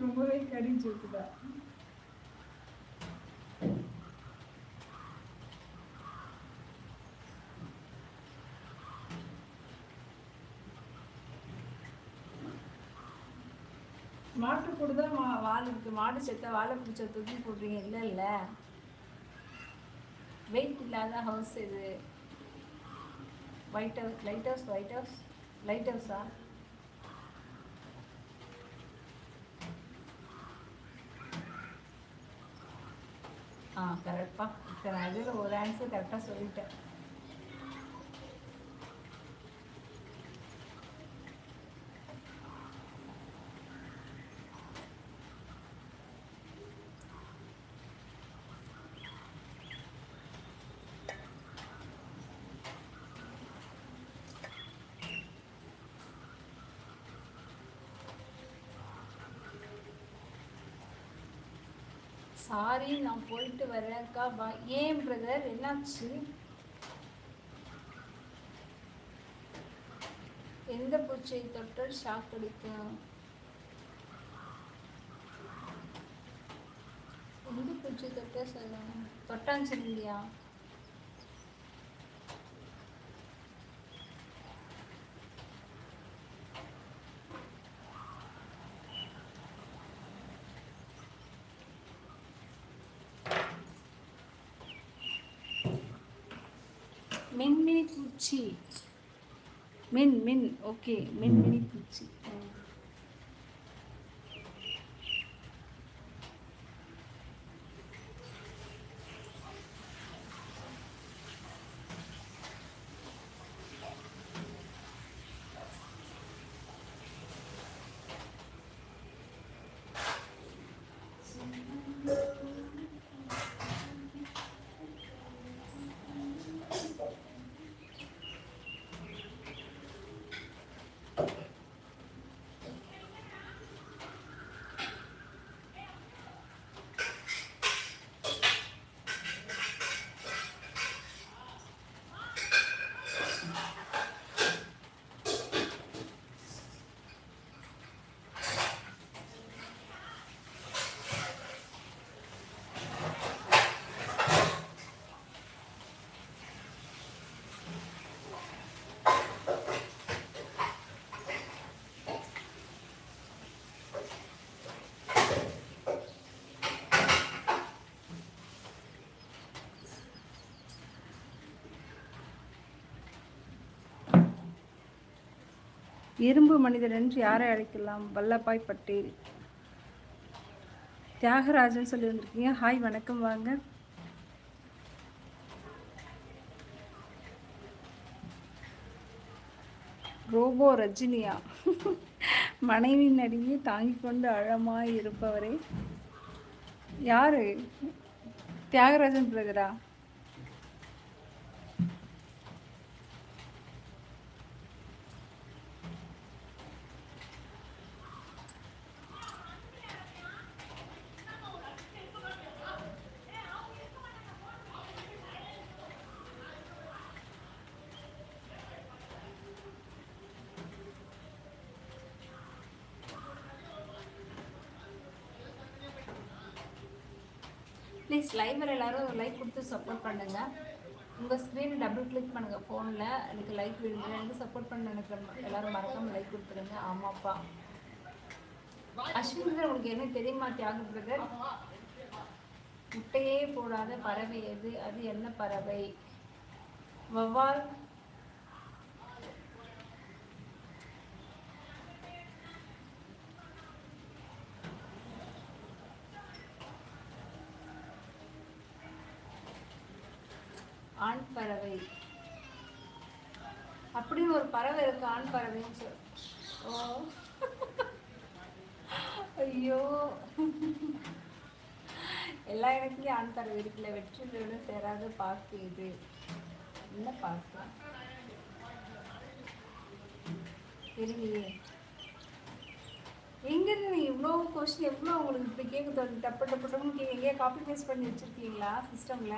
ரொம்பவே கடிஞ்சு இருக்குதா மாட்டு கூட தான் மா வால் இருக்கு. மாடு செத்த வாழை பிடிச்ச தூக்கி போடுறீங்க. இல்லை இல்லை. வெயிட் இல்லாத ஹவுஸ் இது. White house light house white house light ஹவுஸா ஆ கரெக்டாக இத்தனை இதில் ஒரு ஆன்சர் கரெக்டாக சொல்லிட்டேன் சாரி நான் போயிட்டு வரேன்க்கா. பா ஏன் பிரதர் என்னாச்சு? எந்த பூச்சியை தொட்டால் ஷாக் அடிக்கும்? எந்த பூச்சி தொட்டால் சொல்லுங்க தொட்டாஞ்சிருந்தியா மின்மினி பூச்சி மின் மின் ஓகே மின்மினி பூச்சி இரும்பு மனிதர் என்று யாரை அழைக்கலாம்? வல்லபாய் பட்டேல். தியாகராஜன் சொல்லி வந்திருக்கீங்க ஹாய் வணக்கம் வாங்க. ரோபோ ரஜினியா. மனைவியின் அடியே தாங்கிக் கொண்டு அழமாய் இருப்பவரே. யாரு? தியாகராஜன் பிரதரா? ப்ளீஸ் லைவர் எல்லாரும் ஒரு லைக் கொடுத்து சப்போர்ட் பண்ணுங்க. உங்கள் ஸ்க்ரீனை டபுள் கிளிக் பண்ணுங்கள் ஃபோனில் எனக்கு லைக் விடுங்க. எனக்கு சப்போர்ட் பண்ண நினைக்கிற எல்லாரும் மறக்காமல் லைக் கொடுத்துருங்க. ஆமாப்பா அஸ்வின் உங்களுக்கு என்ன தெரியுமா தியாக பிரதர் முட்டையே போடாத பறவை எது? அது என்ன பறவை? வவ்வால் ஆண் பறவை. அப்படின்னு ஒரு பறவை இருக்கு ஆண் பறவைன்னு சொல் ஓ. ஐயோ. எல்லா இடத்துலயும் ஆண் பறவை இருக்குல்ல வெற்றிலையோட சேராத பாக்கு இது. என்ன பாக்கு தெரியலையே. எங்கேருந்து இவ்வளோ கொஸ்டின் எவ்வளோ உங்களுக்கு இப்படி கேட்க தோணுது டப்பு டப்பு டப்புன்னு கேட்க எங்கேயா காப்பி பேஸ்ட் பண்ணி வச்சுருக்கீங்களா சிஸ்டமில்